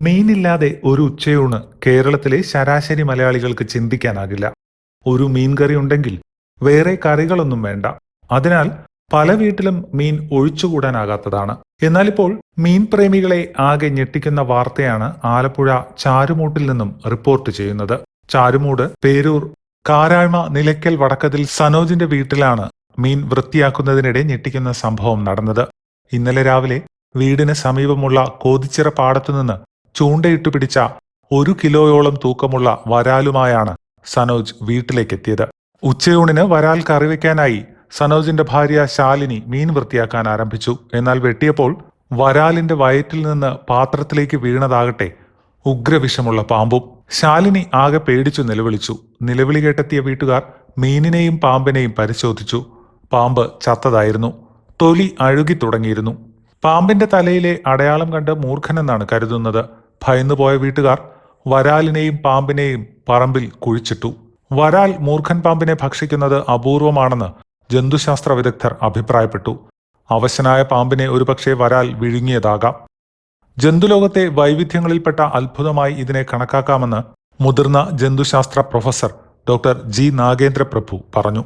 മീനില്ലാതെ ഒരു ഉച്ചയൂണ് കേരളത്തിലെ ശരാശരി മലയാളികൾക്ക് ചിന്തിക്കാനാകില്ല. ഒരു മീൻ കറി ഉണ്ടെങ്കിൽ വേറെ കറികളൊന്നും വേണ്ട. അതിനാൽ പല വീട്ടിലും മീൻ ഒഴിച്ചുകൂടാനാകാത്തതാണ്. എന്നാൽ ഇപ്പോൾ മീൻ പ്രേമികളെ ആകെ ഞെട്ടിക്കുന്ന വാർത്തയാണ് ആലപ്പുഴ ചാരുമൂട്ടിൽ നിന്നും റിപ്പോർട്ട് ചെയ്യുന്നത്. ചാരുമൂട് പേരൂർ കാരാഴ്മ നിലയ്ക്കൽ വടക്കതിൽ സനോജിന്റെ വീട്ടിലാണ് മീൻ വൃത്തിയാക്കുന്നതിനിടെ ഞെട്ടിക്കുന്ന സംഭവം നടന്നത്. ഇന്നലെ രാവിലെ വീടിന് സമീപമുള്ള കോതിച്ചിറ പാടത്തുനിന്ന് ചൂണ്ടയിട്ടു പിടിച്ച ഒരു കിലോയോളം തൂക്കമുള്ള വരാലുമായാണ് സനോജ് വീട്ടിലേക്കെത്തിയത്. ഉച്ചയൂണിന് വരാൽ കറിവെക്കാനായി സനോജിന്റെ ഭാര്യ ശാലിനി മീൻ വൃത്തിയാക്കാൻ ആരംഭിച്ചു. എന്നാൽ വെട്ടിയപ്പോൾ വരാലിന്റെ വയറ്റിൽ നിന്ന് പാത്രത്തിലേക്ക് വീണതാകട്ടെ ഉഗ്രവിഷമുള്ള പാമ്പും. ശാലിനി ആകെ പേടിച്ചു നിലവിളിച്ചു. നിലവിളി കേട്ടെത്തിയ വീട്ടുകാർ മീനിനെയും പാമ്പിനെയും പരിശോധിച്ചു. പാമ്പ് ചത്തതായിരുന്നു. തൊലി അഴുകി തുടങ്ങിയിരുന്നു. പാമ്പിന്റെ തലയിലെ അടയാളം കണ്ട് മൂർഖനെന്നാണ് കരുതുന്നത്. ഭയന്നുപോയ വീട്ടുകാർ വരാലിനെയും പാമ്പിനെയും പറമ്പിൽ കുഴിച്ചിട്ടു. വരാൽ മൂർഖൻ പാമ്പിനെ ഭക്ഷിക്കുന്നത് അപൂർവമാണെന്ന് ജന്തുശാസ്ത്ര വിദഗ്ധർ അഭിപ്രായപ്പെട്ടു. അവശനായ പാമ്പിനെ ഒരുപക്ഷെ വരാൽ വിഴുങ്ങിയതാകാം. ജന്തുലോകത്തെ വൈവിധ്യങ്ങളിൽപ്പെട്ട അത്ഭുതമായി ഇതിനെ കണക്കാക്കാമെന്ന് മുതിർന്ന ജന്തുശാസ്ത്ര professor doctor G Nagendra Prabhu പറഞ്ഞു.